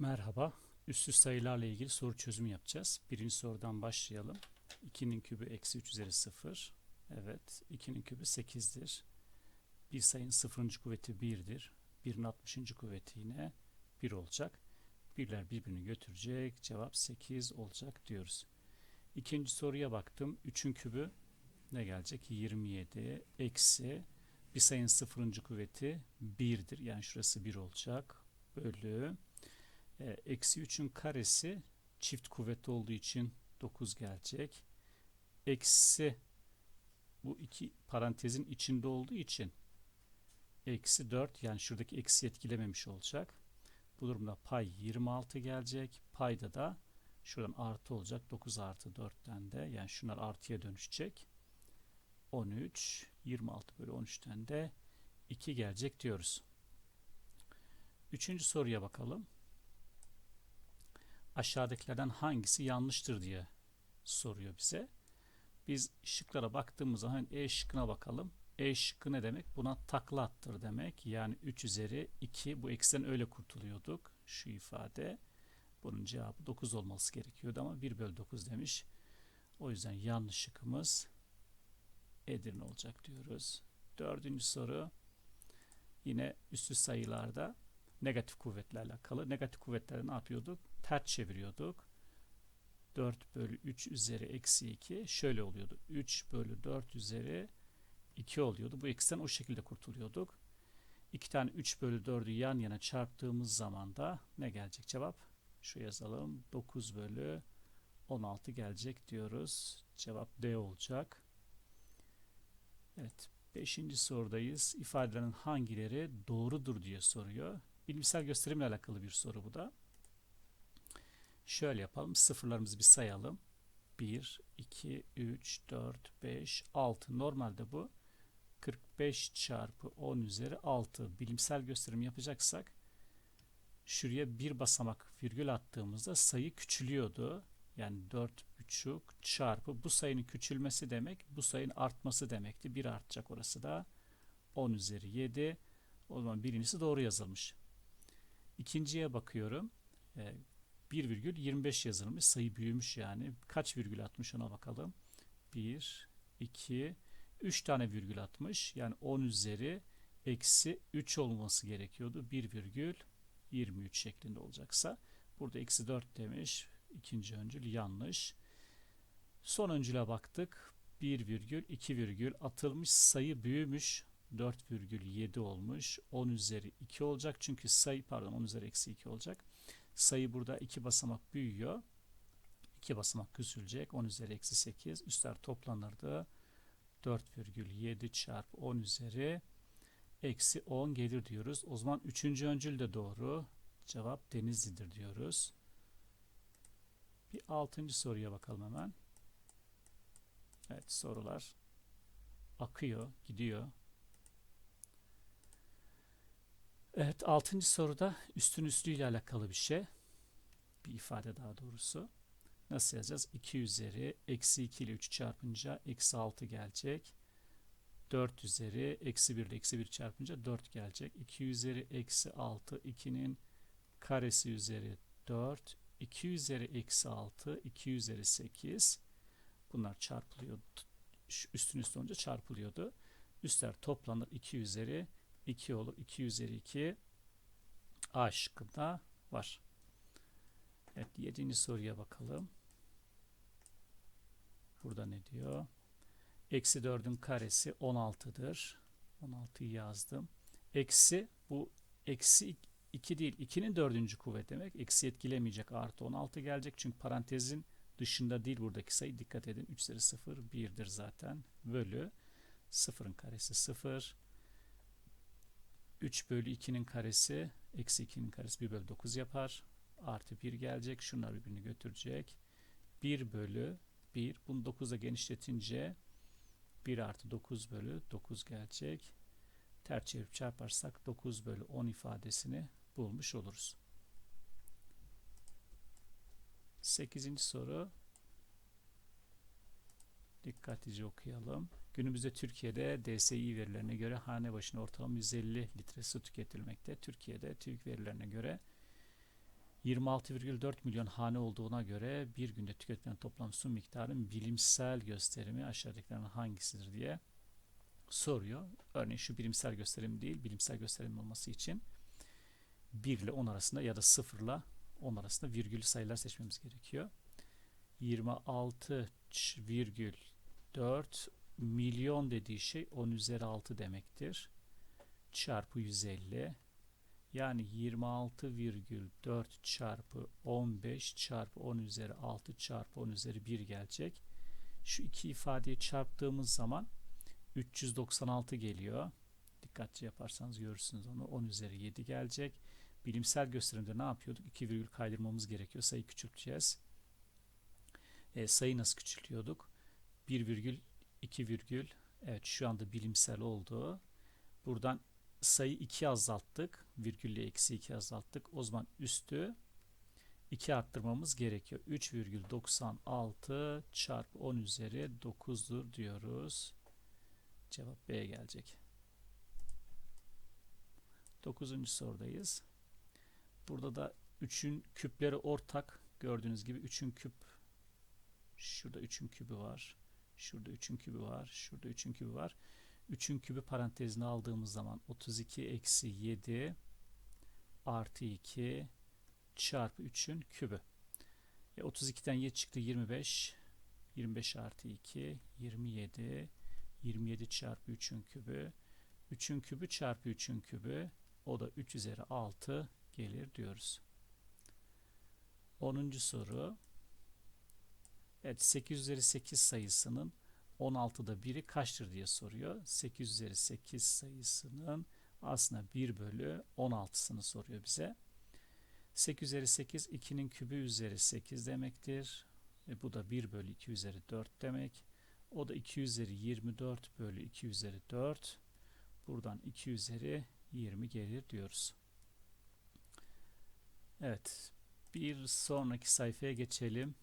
Merhaba. Üstü sayılarla ilgili soru çözümü yapacağız. Birinci sorudan başlayalım. 2'nin kübü eksi 3 üzeri 0. Evet. 2'nin kübü 8'dir. Bir sayının sıfırıncı kuvveti 1'dir. 1'in 60. kuvveti yine 1 olacak. Birler birbirini götürecek. Cevap 8 olacak diyoruz. İkinci soruya baktım. 3'ün kübü ne gelecek? 27 eksi bir sayının sıfırıncı kuvveti 1'dir. Yani şurası 1 olacak. Bölü Eksi 3'ün karesi çift kuvvetli olduğu için 9 gelecek. Eksi bu iki parantezin içinde olduğu için eksi 4 yani şuradaki eksi etkilememiş olacak. Bu durumda pay 26 gelecek. Payda da şuradan artı olacak. 9 artı 4'ten de yani şunlar artıya dönüşecek. 13 26 bölü 13'ten de 2 gelecek diyoruz. Üçüncü soruya bakalım aşağıdakilerden hangisi yanlıştır diye soruyor bize. Biz şıklara baktığımız zaman E şıkkına bakalım. E şıkkı ne demek? Buna takla attır demek. Yani 3 üzeri 2 bu eksiden öyle kurtuluyorduk. Şu ifade. Bunun cevabı 9 olması gerekiyordu ama 1 bölü 9 demiş. O yüzden yanlış şıkkımız Edirne olacak diyoruz. Dördüncü soru yine üstü sayılarda negatif kuvvetle alakalı. Negatif kuvvetleri ne yapıyorduk? Ters çeviriyorduk. 4 bölü 3 üzeri eksi 2 şöyle oluyordu. 3 bölü 4 üzeri 2 oluyordu. Bu eksiden o şekilde kurtuluyorduk. 2 tane 3 bölü 4'ü yan yana çarptığımız zaman da ne gelecek cevap? Şu yazalım. 9 bölü 16 gelecek diyoruz. Cevap D olacak. Evet. Beşinci sorudayız. İfadelerin hangileri doğrudur diye soruyor. Bilimsel gösterimle alakalı bir soru bu da. Şöyle yapalım. Sıfırlarımızı bir sayalım. 1, 2, 3, 4, 5, 6. Normalde bu 45 çarpı 10 üzeri 6. Bilimsel gösterim yapacaksak şuraya bir basamak virgül attığımızda sayı küçülüyordu. Yani 4,5 çarpı bu sayının küçülmesi demek bu sayının artması demekti. 1 artacak orası da 10 üzeri 7. O zaman birincisi doğru yazılmış. İkinciye bakıyorum. E, 1,25 yazılmış. Sayı büyümüş yani. Kaç virgül atmış ona bakalım. 1, 2, 3 tane virgül atmış. Yani 10 üzeri eksi 3 olması gerekiyordu. 1,23 şeklinde olacaksa. Burada eksi 4 demiş. İkinci öncül yanlış. Son öncüle baktık. 1 virgül 2 virgül atılmış sayı büyümüş. 4,7 olmuş. 10 üzeri 2 olacak. Çünkü sayı pardon 10 üzeri eksi 2 olacak. Sayı burada 2 basamak büyüyor. 2 basamak küçülecek. 10 üzeri eksi 8. Üstler toplanırdı. 4,7 çarpı 10 üzeri eksi 10 gelir diyoruz. O zaman 3. öncül de doğru. Cevap Denizli'dir diyoruz. Bir 6. soruya bakalım hemen. Evet sorular akıyor, gidiyor. Evet, altıncı soruda üstün üstü ile alakalı bir şey. Bir ifade daha doğrusu. Nasıl yazacağız? 2 üzeri eksi 2 ile 3 çarpınca eksi 6 gelecek. 4 üzeri eksi 1 ile eksi 1 çarpınca 4 gelecek. 2 üzeri eksi 6 2'nin karesi üzeri 4. 2 üzeri eksi 6 2 üzeri 8. Bunlar çarpılıyor. Üstün üstü olunca çarpılıyordu. Üstler toplanır 2 üzeri 2 olur. 2 üzeri 2 A şıkkında var. Evet 7. soruya bakalım. Burada ne diyor? Eksi 4'ün karesi 16'dır. 16'yı yazdım. Eksi bu eksi 2 değil 2'nin dördüncü kuvvet demek. Eksi etkilemeyecek artı 16 gelecek. Çünkü parantezin dışında değil buradaki sayı dikkat edin. 3 üzeri 0 1'dir zaten. Bölü 0'ın karesi 0. 3 bölü 2'nin karesi eksi 2'nin karesi 1 bölü 9 yapar. Artı 1 gelecek. Şunlar birbirini götürecek. 1 bölü 1. Bunu 9'a genişletince 1 artı 9 bölü 9 gelecek. Ters çevirip çarparsak 9 bölü 10 ifadesini bulmuş oluruz. 8. soru. Dikkatlice okuyalım. Günümüzde Türkiye'de DSİ verilerine göre hane başına ortalama 150 litre su tüketilmekte. Türkiye'de TÜİK verilerine göre 26,4 milyon hane olduğuna göre bir günde tüketilen toplam su miktarının bilimsel gösterimi aşağıdakilerden hangisidir diye soruyor. Örneğin şu bilimsel gösterim değil, bilimsel gösterim olması için 1 ile 10 arasında ya da 0 ile 10 arasında virgül sayılar seçmemiz gerekiyor. 26,4 milyon dediği şey 10 üzeri 6 demektir. Çarpı 150 yani 26,4 çarpı 15 çarpı 10 üzeri 6 çarpı 10 üzeri 1 gelecek. Şu iki ifadeyi çarptığımız zaman 396 geliyor. Dikkatli yaparsanız görürsünüz onu. 10 üzeri 7 gelecek. Bilimsel gösterimde ne yapıyorduk? 2 virgül kaydırmamız gerekiyor. Sayı küçülteceğiz. E, sayı nasıl küçültüyorduk? 1 virgül 2 virgül evet şu anda bilimsel oldu. Buradan sayı 2 azalttık. Virgülle eksi 2 azalttık. O zaman üstü 2 arttırmamız gerekiyor. 3,96 çarpı 10 üzeri 9'dur diyoruz. Cevap B gelecek. 9. sorudayız. Burada da 3'ün küpleri ortak. Gördüğünüz gibi 3'ün küp şurada 3'ün kübü var. Şurada 3'ün kübü var. Şurada 3'ün kübü var. 3'ün kübü parantezine aldığımız zaman 32 eksi 7 artı 2 çarpı 3'ün kübü. E 32'den 7 çıktı 25. 25 artı 2 27 27 çarpı 3'ün kübü. 3'ün kübü çarpı 3'ün kübü. O da 3 üzeri 6 gelir diyoruz. 10. soru. Evet 8 üzeri 8 sayısının 16'da biri kaçtır diye soruyor. 8 üzeri 8 sayısının aslında 1 bölü 16'sını soruyor bize. 8 üzeri 8 2'nin kübü üzeri 8 demektir. E bu da 1 bölü 2 üzeri 4 demek. O da 2 üzeri 24 bölü 2 üzeri 4. Buradan 2 üzeri 20 gelir diyoruz. Evet. Bir sonraki sayfaya geçelim.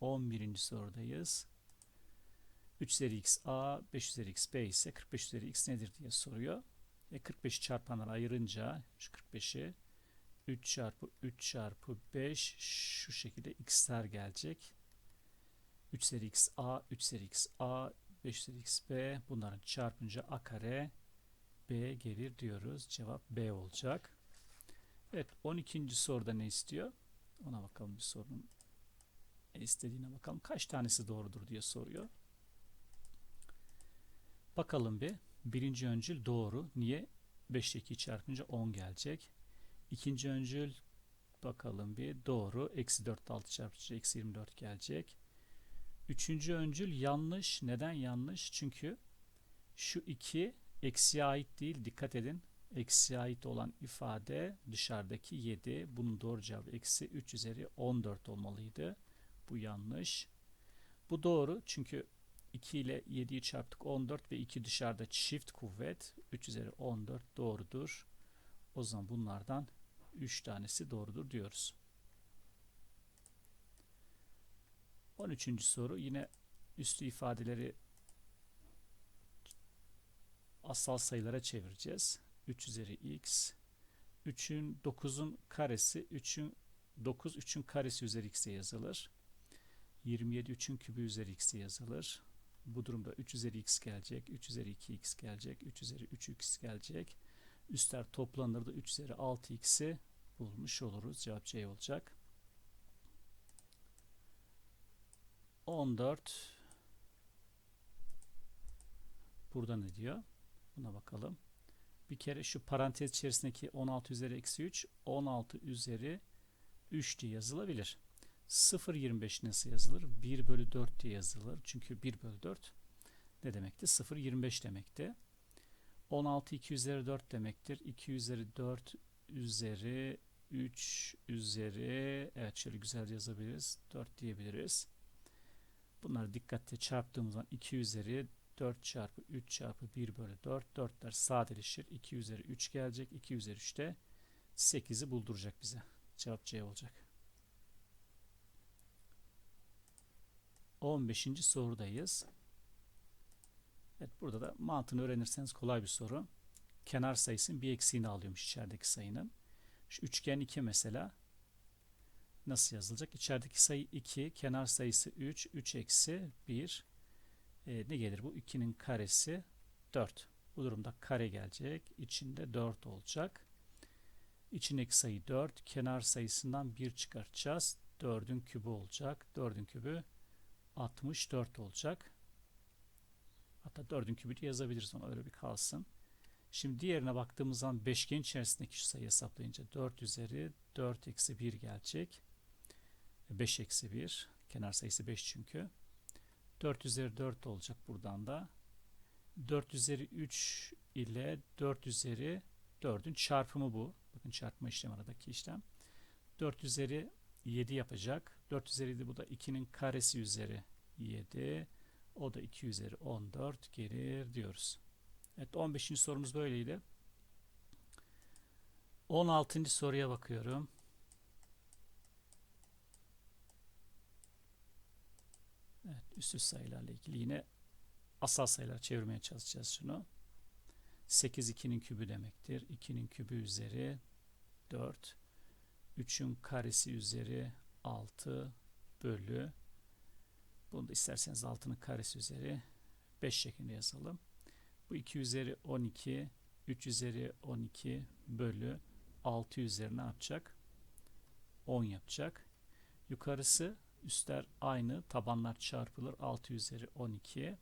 11. sorudayız. 3 üzeri x a, 5 üzeri x b ise 45 üzeri x nedir diye soruyor. E 45'i çarpanlara ayırınca şu 45'i 3 çarpı 3 çarpı 5 şu şekilde x'ler gelecek. 3 üzeri x a, 3 üzeri x a, 5 üzeri x b bunların çarpınca a kare b gelir diyoruz. Cevap b olacak. Evet 12. soruda ne istiyor? Ona bakalım bir sorunun istediğine bakalım. Kaç tanesi doğrudur diye soruyor. Bakalım bir. Birinci öncül doğru. Niye? 5 ile 2 çarpınca 10 gelecek. İkinci öncül bakalım bir. Doğru. Eksi 4 6 çarpınca eksi 24 gelecek. Üçüncü öncül yanlış. Neden yanlış? Çünkü şu 2 eksiye ait değil. Dikkat edin. Eksiye ait olan ifade dışarıdaki 7. Bunun doğru cevabı eksi 3 üzeri 14 olmalıydı. Bu yanlış. Bu doğru çünkü 2 ile 7'yi çarptık 14 ve 2 dışarıda çift kuvvet 3 üzeri 14 doğrudur. O zaman bunlardan 3 tanesi doğrudur diyoruz. 13. soru yine üstü ifadeleri asal sayılara çevireceğiz. 3 üzeri x 3'ün 9'un karesi 3'ün 9 3'ün karesi üzeri x'e yazılır. 27 3'ün kübü üzeri x'e yazılır. Bu durumda 3 üzeri x gelecek, 3 üzeri 2x gelecek, 3 üzeri 3x gelecek. Üstler toplanır da 3 üzeri 6x'i bulmuş oluruz. Cevap C olacak. 14 Burada ne diyor? Buna bakalım. Bir kere şu parantez içerisindeki 16 üzeri eksi 3 16 üzeri 3 diye yazılabilir. 0.25 nasıl yazılır? 1 bölü 4 diye yazılır. Çünkü 1 bölü 4 ne demekti? 0.25 demekti. 16 2 üzeri 4 demektir. 2 üzeri 4 üzeri 3 üzeri evet şöyle güzel yazabiliriz. 4 diyebiliriz. Bunları dikkatle çarptığımız zaman 2 üzeri 4 çarpı 3 çarpı 1 bölü 4. 4'ler sadeleşir. 2 üzeri 3 gelecek. 2 üzeri 3 de 8'i bulduracak bize. Cevap C olacak. 15. sorudayız. Evet burada da mantığını öğrenirseniz kolay bir soru. Kenar sayısının bir eksiğini alıyormuş içerideki sayının. Şu üçgen 2 mesela nasıl yazılacak? İçerideki sayı 2, kenar sayısı 3, 3 eksi 1. E, ne gelir bu? 2'nin karesi 4. Bu durumda kare gelecek. İçinde 4 olacak. İçindeki sayı 4. Kenar sayısından 1 çıkartacağız. 4'ün kübü olacak. 4'ün kübü 64 olacak. Hatta 4'ün kübü diye yazabiliriz onu öyle bir kalsın. Şimdi diğerine baktığımız zaman beşgen içerisindeki şu sayıyı hesaplayınca 4 üzeri 4 eksi 1 gelecek. 5 eksi 1. Kenar sayısı 5 çünkü. 4 üzeri 4 olacak buradan da. 4 üzeri 3 ile 4 üzeri 4'ün çarpımı bu. Bakın çarpma işlem aradaki işlem. 4 üzeri 7 yapacak. 4 üzeri 7 bu da 2'nin karesi üzeri 7. O da 2 üzeri 14 gelir diyoruz. Evet 15. sorumuz böyleydi. 16. soruya bakıyorum. Evet üst üste sayılarla ilgili yine asal sayılar çevirmeye çalışacağız şunu. 8 2'nin kübü demektir. 2'nin kübü üzeri 4. 3'ün karesi üzeri 6 bölü bunu da isterseniz 6'nın karesi üzeri 5 şeklinde yazalım. Bu 2 üzeri 12 3 üzeri 12 bölü 6 üzeri ne yapacak? 10 yapacak. Yukarısı üstler aynı. Tabanlar çarpılır. 6 üzeri 12.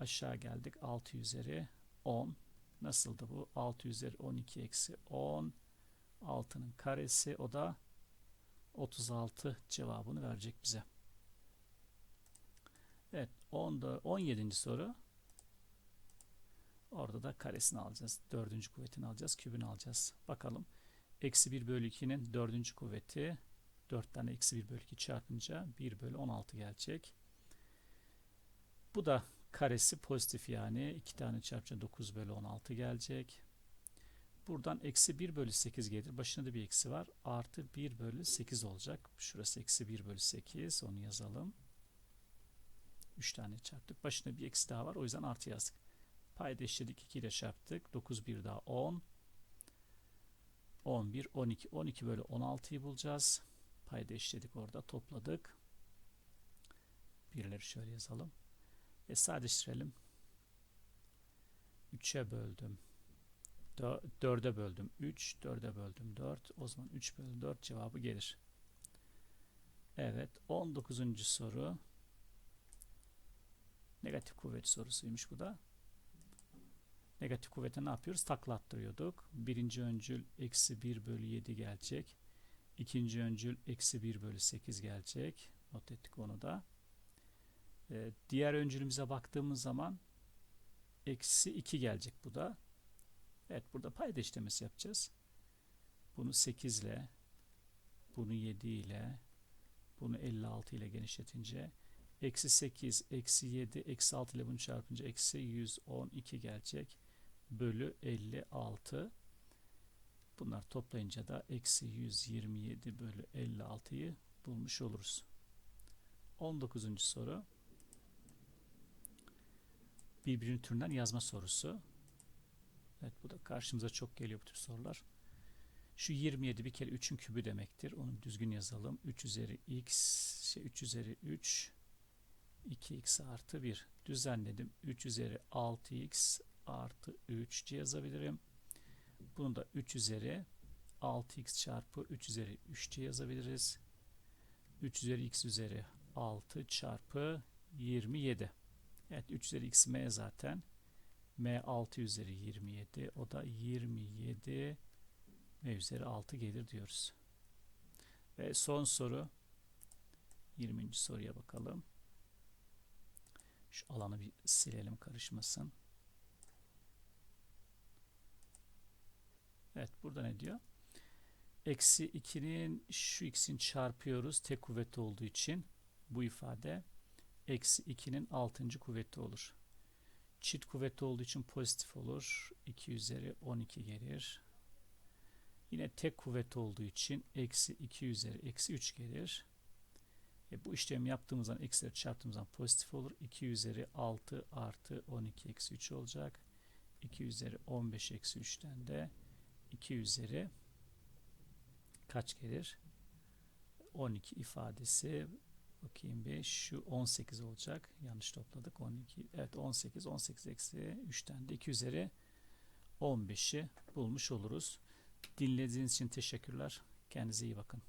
Aşağı geldik. 6 üzeri 10. Nasıldı bu? 6 üzeri 12 eksi 10. 6'nın karesi o da 36 cevabını verecek bize. Evet 10'da 17. soru. Orada da karesini alacağız. Dördüncü kuvvetini alacağız. Kübünü alacağız. Bakalım. Eksi 1 bölü 2'nin dördüncü kuvveti 4 tane eksi 1 bölü 2 çarpınca 1 bölü 16 gelecek. Bu da karesi pozitif yani 2 tane çarpınca 9 bölü 16 gelecek. Buradan eksi 1 bölü 8 gelir. Başında da bir eksi var. Artı 1 bölü 8 olacak. Şurası eksi 1 bölü 8. Onu yazalım. 3 tane çarptık. Başında bir eksi daha var. O yüzden artı yazdık. Payda eşledik. 2 ile çarptık. 9 bir daha 10. 11, 12. 12 bölü 16'yı bulacağız. Payda eşledik orada. Topladık. Birleri şöyle yazalım. E sadeleştirelim. 3'e böldüm. 4'e böldüm 3, 4'e böldüm 4. O zaman 3 bölü 4 cevabı gelir. Evet 19. soru. Negatif kuvvet sorusuymuş bu da. Negatif kuvvete ne yapıyoruz? Takla. Birinci öncül eksi 1 bölü 7 gelecek. İkinci öncül eksi 1 bölü 8 gelecek. Not ettik onu da. Ee, diğer öncülümüze baktığımız zaman eksi 2 gelecek bu da. Evet burada payda işlemesi yapacağız. Bunu 8 ile bunu 7 ile bunu 56 ile genişletince eksi 8, eksi 7, eksi 6 ile bunu çarpınca eksi 112 gelecek. Bölü 56. Bunlar toplayınca da eksi 127 bölü 56'yı bulmuş oluruz. 19. soru. Birbirinin türünden yazma sorusu. Evet bu da karşımıza çok geliyor bu tür sorular. Şu 27 bir kere 3'ün kübü demektir. Onu düzgün yazalım. 3 üzeri x, şey 3 üzeri 3, 2x artı 1. Düzenledim. 3 üzeri 6x artı 3 yazabilirim. Bunu da 3 üzeri 6x çarpı 3 üzeri 3 yazabiliriz. 3 üzeri x üzeri 6 çarpı 27. Evet 3 üzeri x m zaten. M 6 üzeri 27. O da 27 m üzeri 6 gelir diyoruz. Ve son soru 20. soruya bakalım. Şu alanı bir silelim karışmasın. Evet burada ne diyor? Eksi 2'nin şu x'in çarpıyoruz. Tek kuvveti olduğu için bu ifade eksi 2'nin 6. kuvveti olur. Çift kuvveti olduğu için pozitif olur. 2 üzeri 12 gelir. Yine tek kuvveti olduğu için eksi 2 üzeri eksi 3 gelir. E, bu işlemi yaptığımızdan eksileri çarptığımızdan pozitif olur. 2 üzeri 6 artı 12 eksi 3 olacak. 2 üzeri 15 eksi 3'ten de 2 üzeri kaç gelir? 12 ifadesi bakayım bir şu 18 olacak. Yanlış topladık. 12 evet 18 18 eksi 3'ten de 2 üzeri 15'i bulmuş oluruz. Dinlediğiniz için teşekkürler. Kendinize iyi bakın.